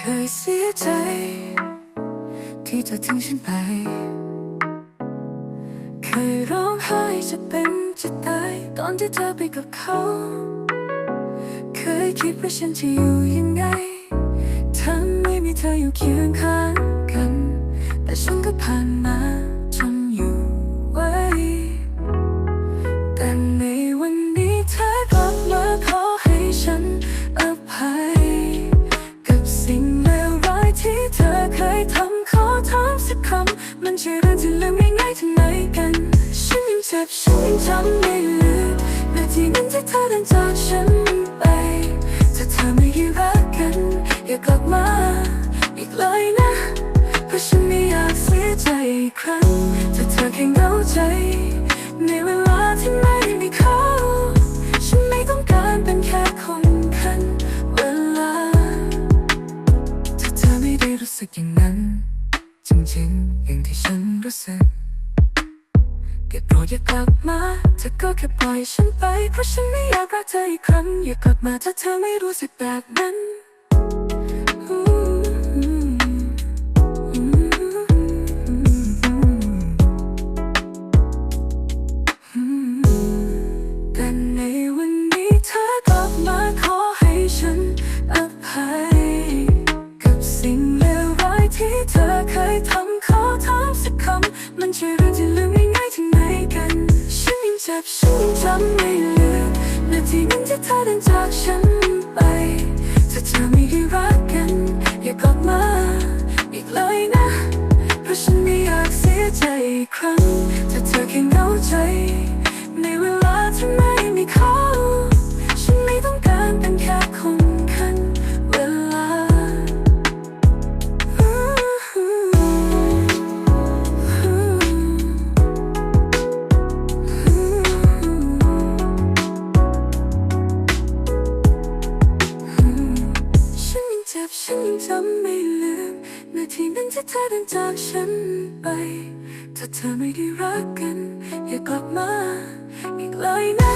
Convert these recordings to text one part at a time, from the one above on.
เคยเสียใจ ที่เธอทิ้งฉันไป เคยร้องไห้จะเป็นจะตาย ตอนที่เธอไปกับเขา เคยคิดว่าฉันจะอยู่ยังไงถ้าไม่มีเธออยู่เคียงข้างกัน แต่ฉันก็ผ่านมาจนอยู่ไว้แต่ใน มันใช่เรื่องที่ลืมง่ายๆที่ไหนกันฉันยังเจ็บฉันยังจำไม่ลืมนาทีนั้นที่เธอเดินจากฉันไปถ้าเธอไม่ได้รักกัน อย่ากลับมาอีกเลยนะเพราะฉันไม่อยากเสียใจอีกครั้งถ้าเธอแค่เหงาใจ ในเวลาที่ไม่มีเขา รู้สึกเก็บโปรดอย่ากลับมาเธอก็แค่ปล่อยฉันไป เพราะฉันไม่อยากรักเธออีกครั้ง อย่ากลับมาถ้าเธอไม่รู้สึกแบบนั้นแต่ในวันนี้เธอกลับมาขอให้ฉันอภัย กับสิ่งเลวร้ายที่เธอเคยทำ มันใช่เรื่องที่ลืมง่ายๆที่ไหนกัน ฉันยังเจ็บฉันยังจำไม่ลืมนาทีนั้นที่เธอเดินจากฉัน จำไม่ลืมนาทีนั้นที่เธอเดินจากฉันไป ถ้าเธอไม่ได้รักกัน อย่ากลับมาอีกเลยนะ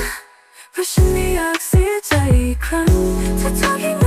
เพราะฉันไม่อยากเสียใจอีกครั้งถ้าเธอใหง